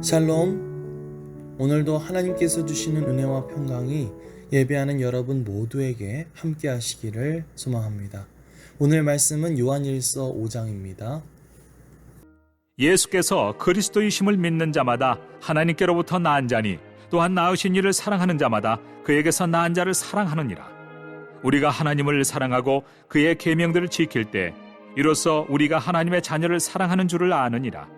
샬롬. 오늘도 하나님께서 주시는 은혜와 평강이 예배하는 여러분 모두에게 함께 하시기를 소망합니다. 오늘 말씀은 요한일서 5장입니다. 예수께서 그리스도이심을 믿는 자마다 하나님께로부터 낳은 자니 또한 낳으신 이를 사랑하는 자마다 그에게서 낳은 자를 사랑하느니라. 우리가 하나님을 사랑하고 그의 계명들을 지킬 때 이로써 우리가 하나님의 자녀를 사랑하는 줄을 아느니라.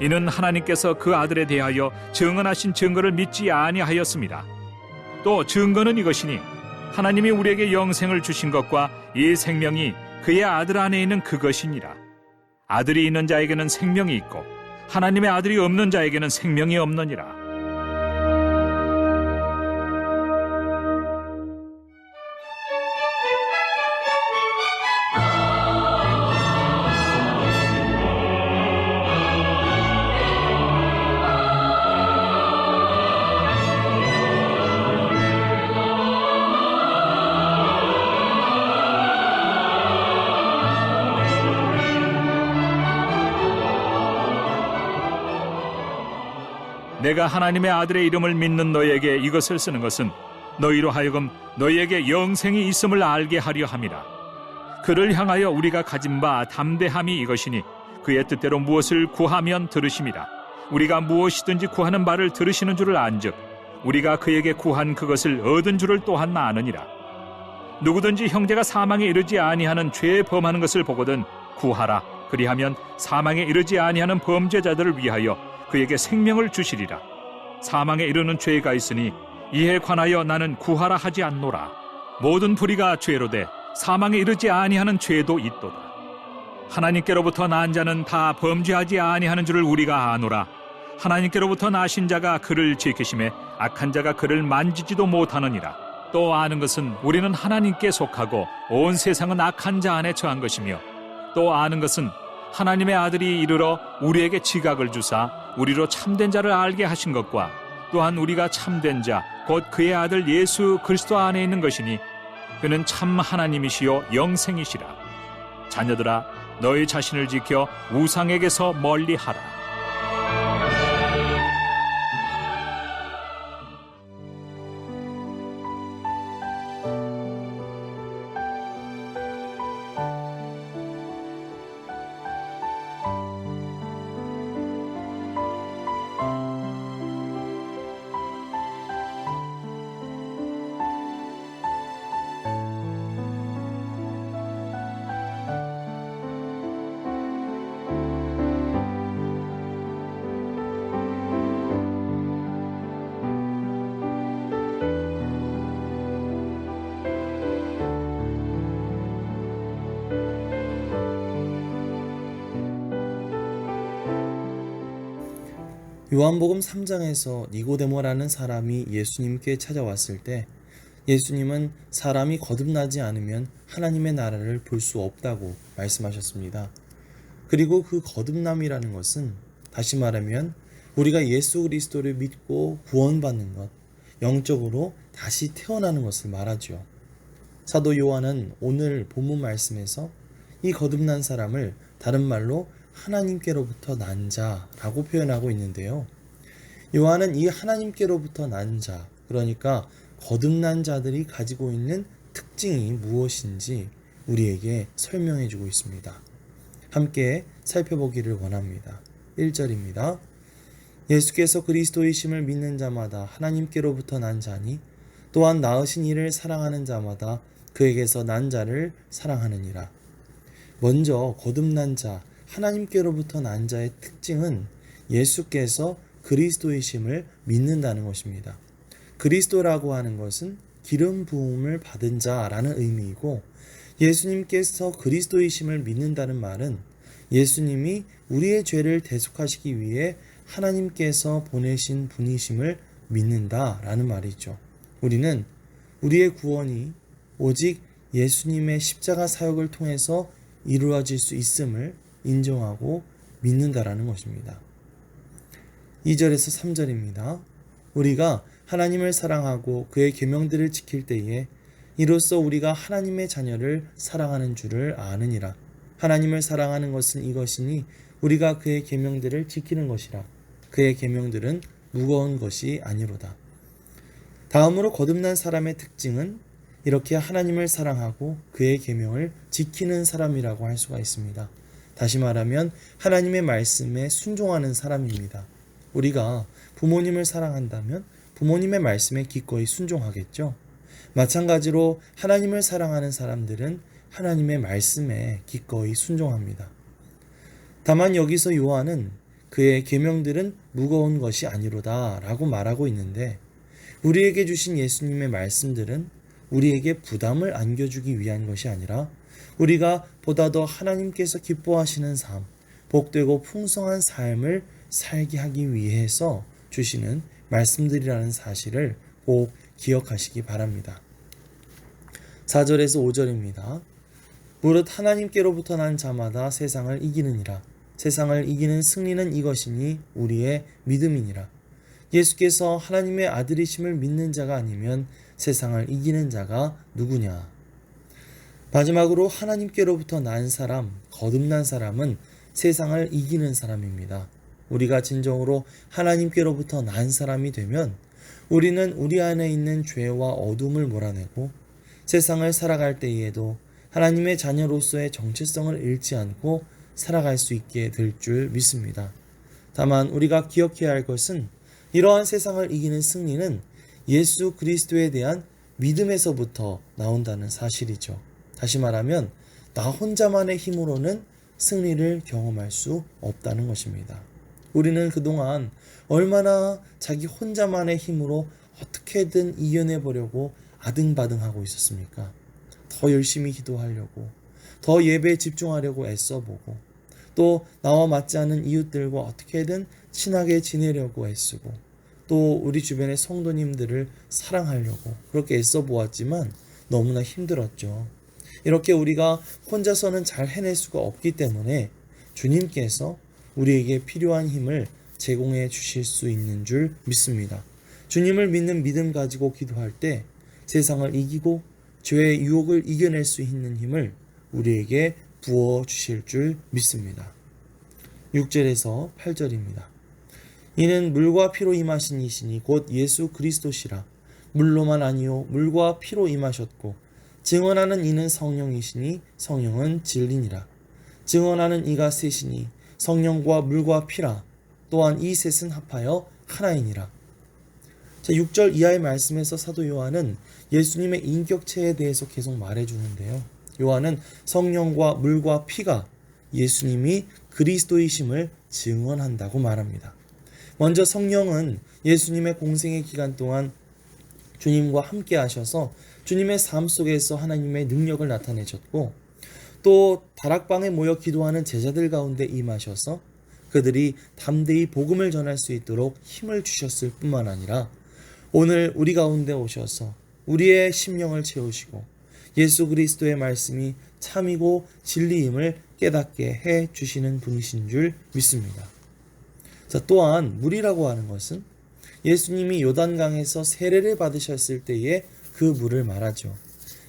이는 하나님께서 그 아들에 대하여 증언하신 증거를 믿지 아니하였습니다. 또 증거는 이것이니 하나님이 우리에게 영생을 주신 것과 이 생명이 그의 아들 안에 있는 그것이니라. 아들이 있는 자에게는 생명이 있고 하나님의 아들이 없는 자에게는 생명이 없느니라. 내가 하나님의 아들의 이름을 믿는 너에게 이것을 쓰는 것은 너희로 하여금 너희에게 영생이 있음을 알게 하려 함이라. 그를 향하여 우리가 가진 바 담대함이 이것이니 그의 뜻대로 무엇을 구하면 들으심이라. 우리가 무엇이든지 구하는 바를 들으시는 줄을 안즉 우리가 그에게 구한 그것을 얻은 줄을 또한 아느니라. 누구든지 형제가 사망에 이르지 아니하는 죄에 범하는 것을 보거든 구하라. 그리하면 사망에 이르지 아니하는 범죄자들을 위하여 그에게 생명을 주시리라. 사망에 이르는 죄가 있으니 이에 관하여 나는 구하라 하지 않노라. 모든 불의가 죄로 돼 사망에 이르지 아니하는 죄도 있도다. 하나님께로부터 난 자는 다 범죄하지 아니하는 줄을 우리가 아노라. 하나님께로부터 나신 자가 그를 지키심에 악한 자가 그를 만지지도 못하느니라. 또 아는 것은 우리는 하나님께 속하고 온 세상은 악한 자 안에 처한 것이며 또 아는 것은 하나님의 아들이 이르러 우리에게 지각을 주사 우리로 참된 자를 알게 하신 것과 또한 우리가 참된 자 곧 그의 아들 예수 그리스도 안에 있는 것이니 그는 참 하나님이시요 영생이시라. 자녀들아 너희 자신을 지켜 우상에게서 멀리하라 요한복음 3장에서 니고데모라는 사람이 예수님께 찾아왔을 때 예수님은 사람이 거듭나지 않으면 하나님의 나라를 볼 수 없다고 말씀하셨습니다. 그리고 그 거듭남이라는 것은 다시 말하면 우리가 예수 그리스도를 믿고 구원받는 것, 영적으로 다시 태어나는 것을 말하죠. 사도 요한은 오늘 본문 말씀에서 이 거듭난 사람을 다른 말로 하나님께로부터 난 자라고 표현하고 있는데요. 요한은 이 하나님께로부터 난 자, 그러니까 거듭난 자들이 가지고 있는 특징이 무엇인지 우리에게 설명해 주고 있습니다. 함께 살펴보기를 원합니다. 1절입니다. 예수께서 그리스도이심을 믿는 자마다 하나님께로부터 난 자니 또한 낳으신 이를 사랑하는 자마다 그에게서 난 자를 사랑하느니라. 먼저 거듭난 자, 하나님께로부터 난 자의 특징은 예수께서 그리스도이심을 믿는다는 것입니다. 그리스도라고 하는 것은 기름 부음을 받은 자라는 의미이고 예수님께서 그리스도이심을 믿는다는 말은 예수님이 우리의 죄를 대속하시기 위해 하나님께서 보내신 분이심을 믿는다라는 말이죠. 우리는 우리의 구원이 오직 예수님의 십자가 사역을 통해서 이루어질 수 있음을 인정하고 믿는다라는 것입니다. 2절에서 3절입니다. 우리가 하나님을 사랑하고 그의 계명들을 지킬 때에 이로써 우리가 하나님의 자녀를 사랑하는 줄을 아느니라. 하나님을 사랑하는 것은 이것이니 우리가 그의 계명들을 지키는 것이라. 그의 계명들은 무거운 것이 아니로다. 다음으로 거듭난 사람의 특징은 이렇게 하나님을 사랑하고 그의 계명을 지키는 사람이라고 할 수가 있습니다. 다시 말하면 하나님의 말씀에 순종하는 사람입니다. 우리가 부모님을 사랑한다면 부모님의 말씀에 기꺼이 순종하겠죠. 마찬가지로 하나님을 사랑하는 사람들은 하나님의 말씀에 기꺼이 순종합니다. 다만 여기서 요한은 그의 계명들은 무거운 것이 아니로다라고 말하고 있는데 우리에게 주신 예수님의 말씀들은 우리에게 부담을 안겨주기 위한 것이 아니라 우리가 보다 더 하나님께서 기뻐하시는 삶, 복되고 풍성한 삶을 살게 하기 위해서 주시는 말씀들이라는 사실을 꼭 기억하시기 바랍니다. 4절에서 5절입니다. 무릇 하나님께로부터 난 자마다 세상을 이기느니라. 세상을 이기는 승리는 이것이니 우리의 믿음이니라. 예수께서 하나님의 아들이심을 믿는 자가 아니면 세상을 이기는 자가 누구냐? 마지막으로 하나님께로부터 난 사람, 거듭난 사람은 세상을 이기는 사람입니다. 우리가 진정으로 하나님께로부터 난 사람이 되면 우리는 우리 안에 있는 죄와 어둠을 몰아내고 세상을 살아갈 때에도 하나님의 자녀로서의 정체성을 잃지 않고 살아갈 수 있게 될 줄 믿습니다. 다만 우리가 기억해야 할 것은 이러한 세상을 이기는 승리는 예수 그리스도에 대한 믿음에서부터 나온다는 사실이죠. 다시 말하면 나 혼자만의 힘으로는 승리를 경험할 수 없다는 것입니다. 우리는 그동안 얼마나 자기 혼자만의 힘으로 어떻게든 이겨내 보려고 아등바등하고 있었습니까? 더 열심히 기도하려고, 더 예배에 집중하려고 애써보고, 또 나와 맞지 않는 이웃들과 어떻게든 친하게 지내려고 애쓰고, 또 우리 주변의 성도님들을 사랑하려고 그렇게 애써 보았지만 너무나 힘들었죠. 이렇게 우리가 혼자서는 잘 해낼 수가 없기 때문에 주님께서 우리에게 필요한 힘을 제공해 주실 수 있는 줄 믿습니다. 주님을 믿는 믿음 가지고 기도할 때 세상을 이기고 죄의 유혹을 이겨낼 수 있는 힘을 우리에게 부어 주실 줄 믿습니다. 6절에서 8절입니다. 이는 물과 피로 임하신 이시니 곧 예수 그리스도시라 물로만 아니요 물과 피로 임하셨고 증언하는 이는 성령이시니 성령은 진리니라 증언하는 이가 셋이니 성령과 물과 피라 또한 이 셋은 합하여 하나이니라 자, 6절 이하의 말씀에서 사도 요한은 예수님의 인격체에 대해서 계속 말해 주는데요. 요한은 성령과 물과 피가 예수님이 그리스도이심을 증언한다고 말합니다. 먼저 성령은 예수님의 공생의 기간 동안 주님과 함께 하셔서 주님의 삶 속에서 하나님의 능력을 나타내셨고 또 다락방에 모여 기도하는 제자들 가운데 임하셔서 그들이 담대히 복음을 전할 수 있도록 힘을 주셨을 뿐만 아니라 오늘 우리 가운데 오셔서 우리의 심령을 채우시고 예수 그리스도의 말씀이 참이고 진리임을 깨닫게 해 주시는 분이신 줄 믿습니다. 자, 또한 물이라고 하는 것은 예수님이 요단강에서 세례를 받으셨을 때에 그 물을 말하죠.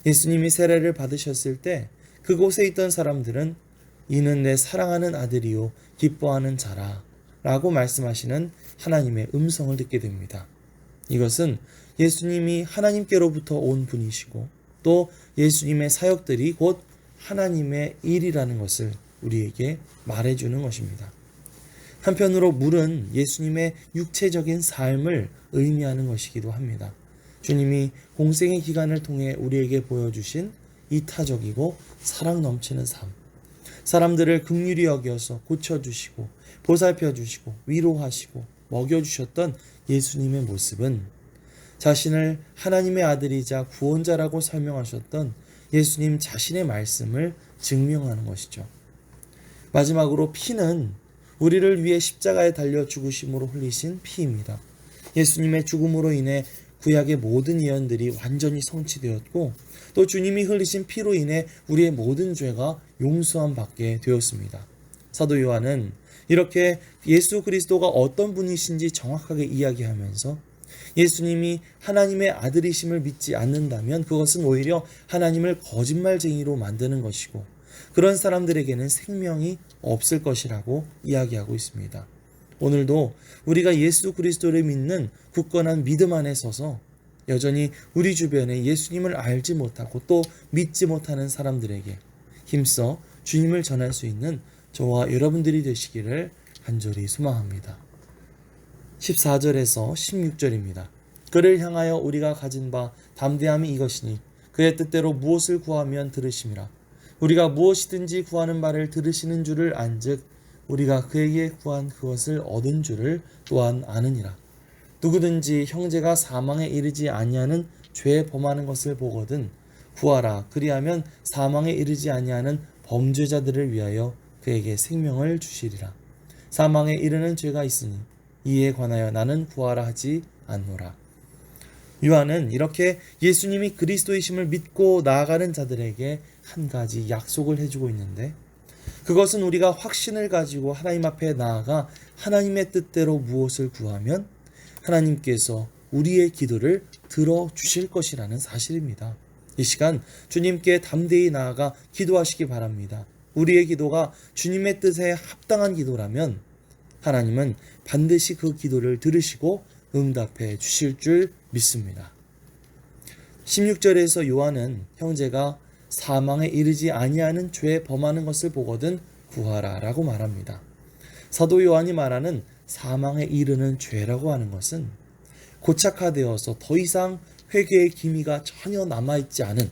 예수님이 세례를 받으셨을 때 그곳에 있던 사람들은 이는 내 사랑하는 아들이요 기뻐하는 자라 라고 말씀하시는 하나님의 음성을 듣게 됩니다. 이것은 예수님이 하나님께로부터 온 분이시고 또 예수님의 사역들이 곧 하나님의 일이라는 것을 우리에게 말해주는 것입니다. 한편으로 물은 예수님의 육체적인 삶을 의미하는 것이기도 합니다. 주님이 공생의 기간을 통해 우리에게 보여주신 이타적이고 사랑 넘치는 삶. 사람들을 극률히 여겨서 고쳐주시고 보살펴주시고 위로하시고 먹여주셨던 예수님의 모습은 자신을 하나님의 아들이자 구원자라고 설명하셨던 예수님 자신의 말씀을 증명하는 것이죠. 마지막으로 피는 우리를 위해 십자가에 달려 죽으심으로 흘리신 피입니다. 예수님의 죽음으로 인해 구약의 모든 예언들이 완전히 성취되었고 또 주님이 흘리신 피로 인해 우리의 모든 죄가 용서함 받게 되었습니다. 사도 요한은 이렇게 예수 그리스도가 어떤 분이신지 정확하게 이야기하면서 예수님이 하나님의 아들이심을 믿지 않는다면 그것은 오히려 하나님을 거짓말쟁이로 만드는 것이고 그런 사람들에게는 생명이 없을 것이라고 이야기하고 있습니다. 오늘도 우리가 예수 그리스도를 믿는 굳건한 믿음 안에 서서 여전히 우리 주변에 예수님을 알지 못하고 또 믿지 못하는 사람들에게 힘써 주님을 전할 수 있는 저와 여러분들이 되시기를 간절히 소망합니다. 14절에서 16절입니다. 그를 향하여 우리가 가진 바 담대함이 이것이니 그의 뜻대로 무엇을 구하면 들으심이라. 우리가 무엇이든지 구하는 바를 들으시는 줄을 안즉 우리가 그에게 구한 그것을 얻은 줄을 또한 아느니라. 누구든지 형제가 사망에 이르지 아니하는 죄에 범하는 것을 보거든 구하라 그리하면 사망에 이르지 아니하는 범죄자들을 위하여 그에게 생명을 주시리라. 사망에 이르는 죄가 있으니 이에 관하여 나는 구하라 하지 않노라. 요한은 이렇게 예수님이 그리스도이심을 믿고 나아가는 자들에게 한 가지 약속을 해주고 있는데 그것은 우리가 확신을 가지고 하나님 앞에 나아가 하나님의 뜻대로 무엇을 구하면 하나님께서 우리의 기도를 들어주실 것이라는 사실입니다. 이 시간 주님께 담대히 나아가 기도하시기 바랍니다. 우리의 기도가 주님의 뜻에 합당한 기도라면 하나님은 반드시 그 기도를 들으시고 응답해 주실 줄 믿습니다. 16절에서 요한은 형제가 사망에 이르지 아니하는 죄에 범하는 것을 보거든 구하라라고 말합니다. 사도 요한이 말하는 사망에 이르는 죄라고 하는 것은 고착화되어서 더 이상 회개의 기미가 전혀 남아있지 않은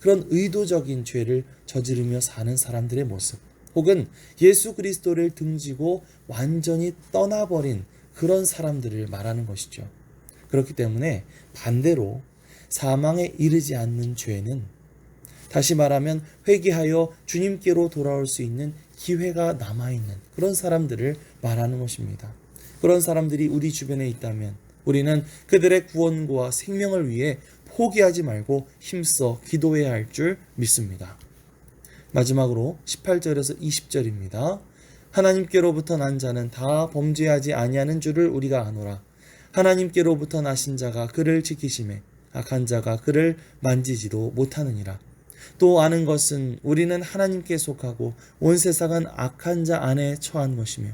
그런 의도적인 죄를 저지르며 사는 사람들의 모습 혹은 예수 그리스도를 등지고 완전히 떠나버린 그런 사람들을 말하는 것이죠. 그렇기 때문에 반대로 사망에 이르지 않는 죄는 다시 말하면 회개하여 주님께로 돌아올 수 있는 기회가 남아있는 그런 사람들을 말하는 것입니다. 그런 사람들이 우리 주변에 있다면 우리는 그들의 구원과 생명을 위해 포기하지 말고 힘써 기도해야 할 줄 믿습니다. 마지막으로 18절에서 20절입니다. 하나님께로부터 난 자는 다 범죄하지 아니하는 줄을 우리가 아노라. 하나님께로부터 나신 자가 그를 지키심에 악한 자가 그를 만지지도 못하느니라. 또 아는 것은 우리는 하나님께 속하고 온 세상은 악한 자 안에 처한 것이며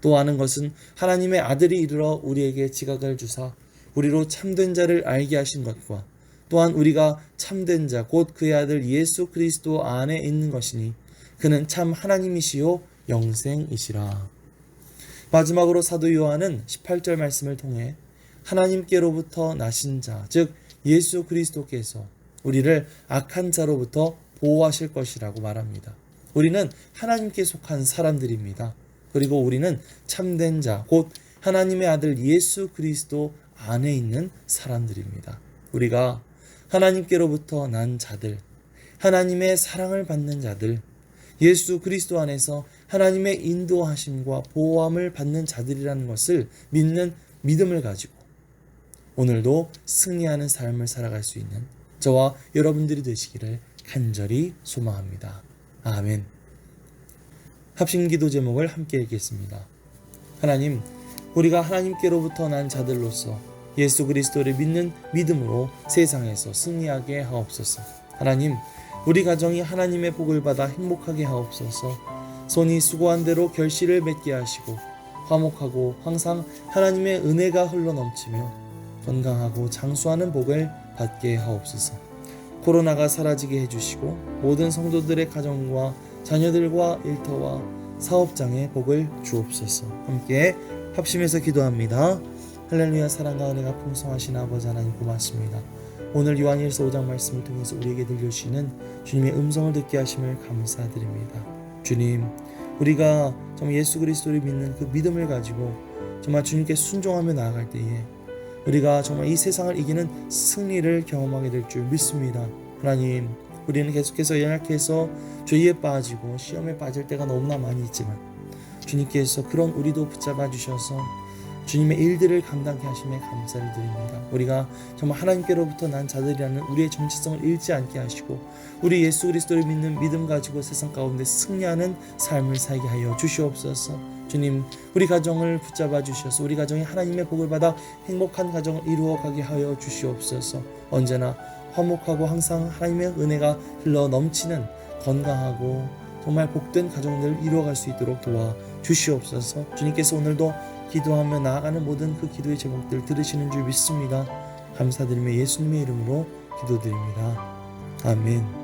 또 아는 것은 하나님의 아들이 이르러 우리에게 지각을 주사 우리로 참된 자를 알게 하신 것과 또한 우리가 참된 자 곧 그의 아들 예수 그리스도 안에 있는 것이니 그는 참 하나님이시요 영생이시라. 마지막으로 사도 요한은 18절 말씀을 통해 하나님께로부터 나신 자, 즉 예수 그리스도께서 우리를 악한 자로부터 보호하실 것이라고 말합니다. 우리는 하나님께 속한 사람들입니다. 그리고 우리는 참된 자, 곧 하나님의 아들 예수 그리스도 안에 있는 사람들입니다. 우리가 하나님께로부터 난 자들, 하나님의 사랑을 받는 자들, 예수 그리스도 안에서 하나님의 인도하심과 보호함을 받는 자들이라는 것을 믿는 믿음을 가지고 오늘도 승리하는 삶을 살아갈 수 있는 저와 여러분들이 되시기를 간절히 소망합니다. 아멘. 합심 기도 제목을 함께 읽겠습니다. 하나님, 우리가 하나님께로부터 난 자들로서 예수 그리스도를 믿는 믿음으로 세상에서 승리하게 하옵소서. 하나님, 우리 가정이 하나님의 복을 받아 행복하게 하옵소서. 손이 수고한 대로 결실을 맺게 하시고 화목하고 항상 하나님의 은혜가 흘러 넘치며 건강하고 장수하는 복을 받게 하옵소서. 코로나가 사라지게 해주시고 모든 성도들의 가정과 자녀들과 일터와 사업장에 복을 주옵소서. 함께 합심해서 기도합니다. 할렐루야 사랑과 은혜가 풍성하신 아버지 하나님 고맙습니다. 오늘 요한일서 5장 말씀을 통해서 우리에게 들려주시는 주님의 음성을 듣게 하심을 감사드립니다. 주님, 우리가 정말 예수 그리스도를 믿는 그 믿음을 가지고 정말 주님께 순종하며 나아갈 때에 우리가 정말 이 세상을 이기는 승리를 경험하게 될 줄 믿습니다. 하나님, 우리는 계속해서 연약해서 죄에 빠지고 시험에 빠질 때가 너무나 많이 있지만 주님께서 그런 우리도 붙잡아 주셔서 주님의 일들을 감당케 하심에 감사를 드립니다. 우리가 정말 하나님께로부터 난 자들이라는 우리의 정체성을 잃지 않게 하시고 우리 예수 그리스도를 믿는 믿음 가지고 세상 가운데 승리하는 삶을 살게 하여 주시옵소서. 주님, 우리 가정을 붙잡아 주셔서 우리 가정이 하나님의 복을 받아 행복한 가정을 이루어 가게 하여 주시옵소서. 언제나 화목하고 항상 하나님의 은혜가 흘러 넘치는 건강하고 정말 복된 가정들을 이루어갈 수 있도록 도와 주시옵소서. 주님께서 오늘도 기도하며 나아가는 모든 그 기도의 제목들 들으시는 줄 믿습니다. 감사드리며 예수님의 이름으로 기도드립니다. 아멘.